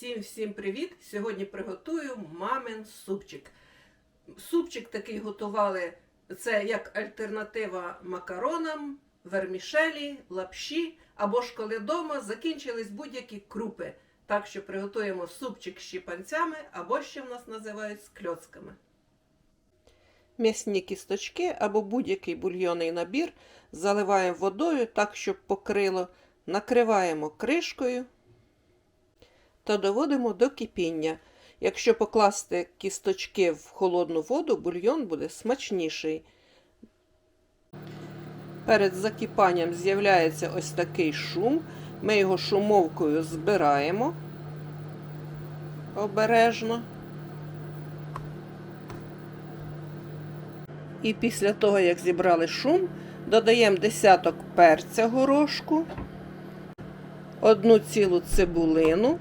Всім-всім привіт! Сьогодні приготую мамин супчик. Супчик такий готували, це як альтернатива макаронам, вермішелі, лапші, або ж коли вдома закінчились будь-які крупи. Так що приготуємо супчик з щепанцями, або ще в нас називають з кльоцками. М'ясні кісточки або будь-який бульйонний набір заливаємо водою так, щоб покрило, накриваємо кришкою та доводимо до кипіння. Якщо покласти кісточки в холодну воду, бульйон буде смачніший. Перед закипанням з'являється ось такий шум. Ми його шумовкою збираємо обережно. І після того, як зібрали шум, додаємо десяток перця горошку, одну цілу цибулину,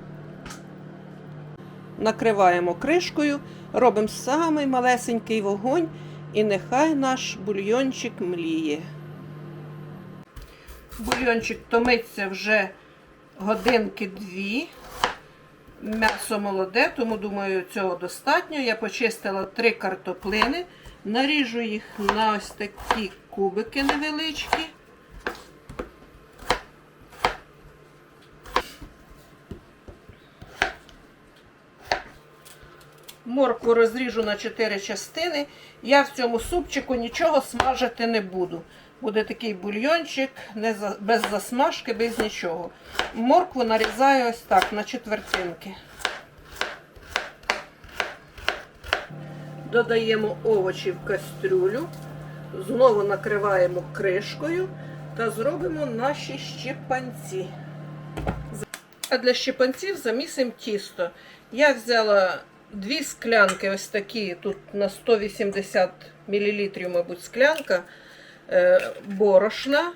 накриваємо кришкою, робимо самий малесенький вогонь, і нехай наш бульйончик мліє. Бульйончик томиться вже годинки дві. М'ясо молоде, тому думаю, цього достатньо. Я почистила три картоплини, наріжу їх на ось такі кубики невеличкі. Моркву розріжу на 4 частини. Я в цьому супчику нічого смажити не буду. Буде такий бульйончик не за, без засмажки, без нічого. Моркву нарізаю ось так на четвертинки. Додаємо овочі в кастрюлю, знову накриваємо кришкою та зробимо наші щепанці. А для щепанців замісимо тісто. Я взяла дві склянки, ось такі, тут на 180 мл, мабуть, склянка е, борошна.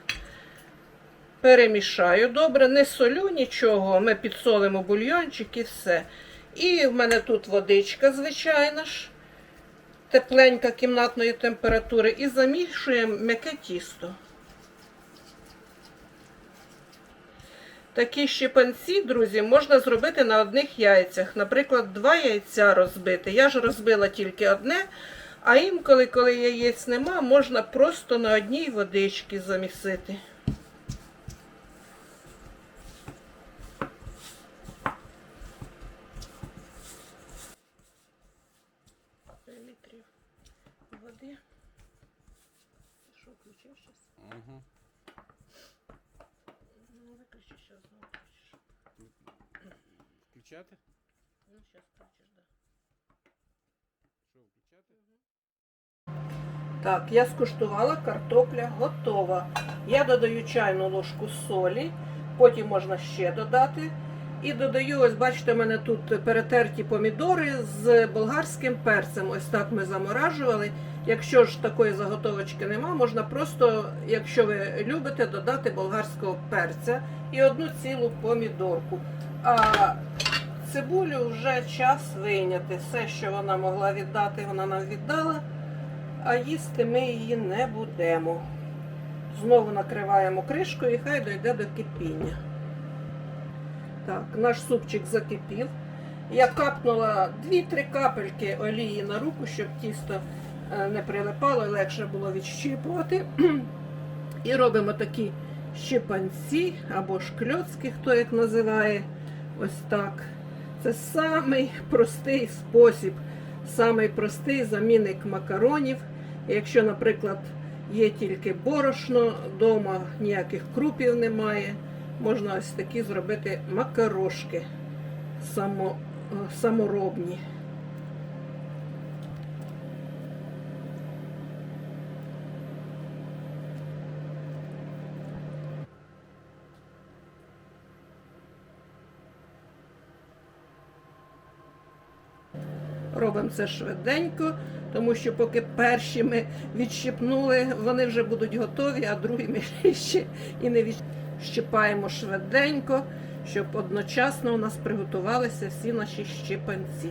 Перемішаю добре, не солю нічого, ми підсолимо бульйончик і все. І в мене тут водичка, звичайна ж, тепленька кімнатної температури, і замішуємо м'яке тісто. Такі щепанці, друзі, можна зробити на одних яйцях. Наприклад, два яйця розбити. Я ж розбила тільки одне, а інколи, коли яєць нема, можна просто на одній водичці замісити. Води. Що. Виключи що знову включиш. Включати? Ну, зараз включиш, так. Що, включати? Так, я скуштувала, картопля готова. Я додаю чайну ложку солі, потім можна ще додати. І додаю, ось бачите, у мене тут перетерті помідори з болгарським перцем. Ось так ми заморажували. Якщо ж такої заготовочки нема, можна просто, якщо ви любите, додати болгарського перця і одну цілу помідорку. А цибулю вже час вийняти. Все, що вона могла віддати, вона нам віддала а їсти ми її не будемо. Знову накриваємо кришкою і хай дойде до кипіння. Так, наш супчик закипів. Я капнула 2-3 капельки олії на руку, щоб тісто не прилипало і легше було відщіпувати. І робимо такі щепанці або шкльоцки, хто як називає. Ось так. Це самий простий спосіб, самий простий замінник макаронів. Якщо, наприклад, є тільки борошно, вдома ніяких крупів немає, можна ось такі зробити макарошки само, е, саморобні. Робимо це швиденько, тому що поки перші ми відщипнули, вони вже будуть готові, а другі ми ще і не відщипаємо швиденько, щоб одночасно у нас приготувалися всі наші щепанці.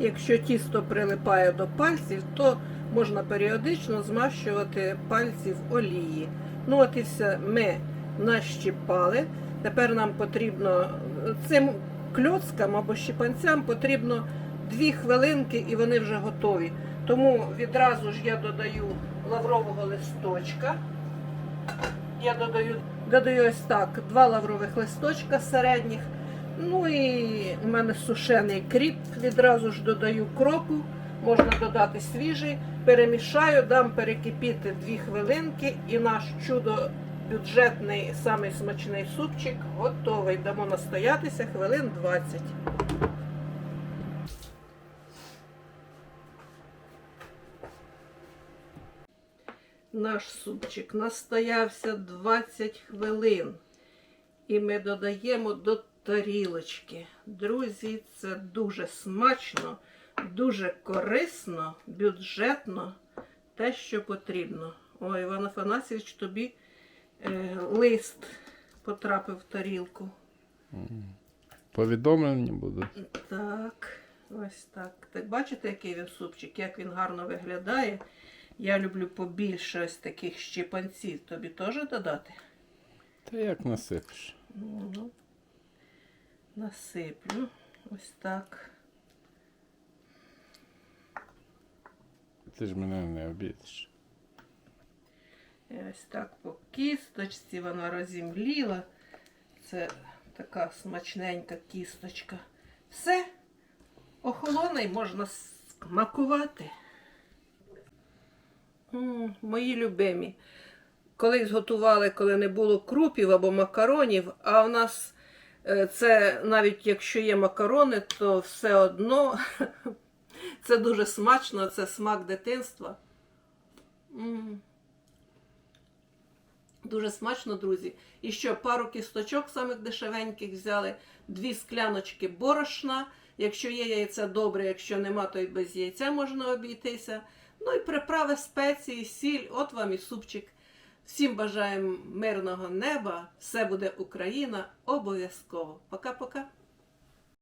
Якщо тісто прилипає до пальців, то можна періодично змащувати пальці в олії. Ну от і все, ми нащіпали. Тепер нам потрібно цим кльоцкам або щепанцям потрібно дві хвилинки і вони вже готові. Тому відразу ж я додаю лаврового листочка. Я додаю, додаю ось так два лаврових листочка середніх. Ну і в мене сушений кріп. Відразу ж додаю кропу, можна додати свіжий. Перемішаю, дам перекипіти дві хвилинки, і наш чудо бюджетний, самий смачний супчик готовий. Дамо настоятися хвилин 20. Наш супчик настоявся 20 хвилин. І ми додаємо до тарілочки. Друзі, це дуже смачно, дуже корисно, бюджетно, те, що потрібно. Ой, Іван Афанасьович, тобі е, лист потрапив в тарілку. Повідомлення будуть. Так, ось так. Так бачите, який він супчик, як він гарно виглядає. Я люблю побільше ось таких щепанців. Тобі теж додати? Та як насипиш? Ну, насиплю. Ось так. Ти ж мене не обідиш. Ось так по кісточці вона розімліла. Це така смачненька кісточка. Все, охолоне і можна смакувати. М, мої любимі. Колись готували, коли не було крупів або макаронів, а у нас е, це навіть якщо є макарони, то все одно це дуже смачно, це смак дитинства. М. Дуже смачно, друзі. І що пару кісточок самих дешевеньких взяли, дві скляночки борошна. Якщо є яйце добре, якщо нема, то й без яйця можна обійтися. Ну і приправи, спеції, сіль, от вам і супчик. Всім бажаємо мирного неба. Все буде Україна обов'язково. Пока-пока.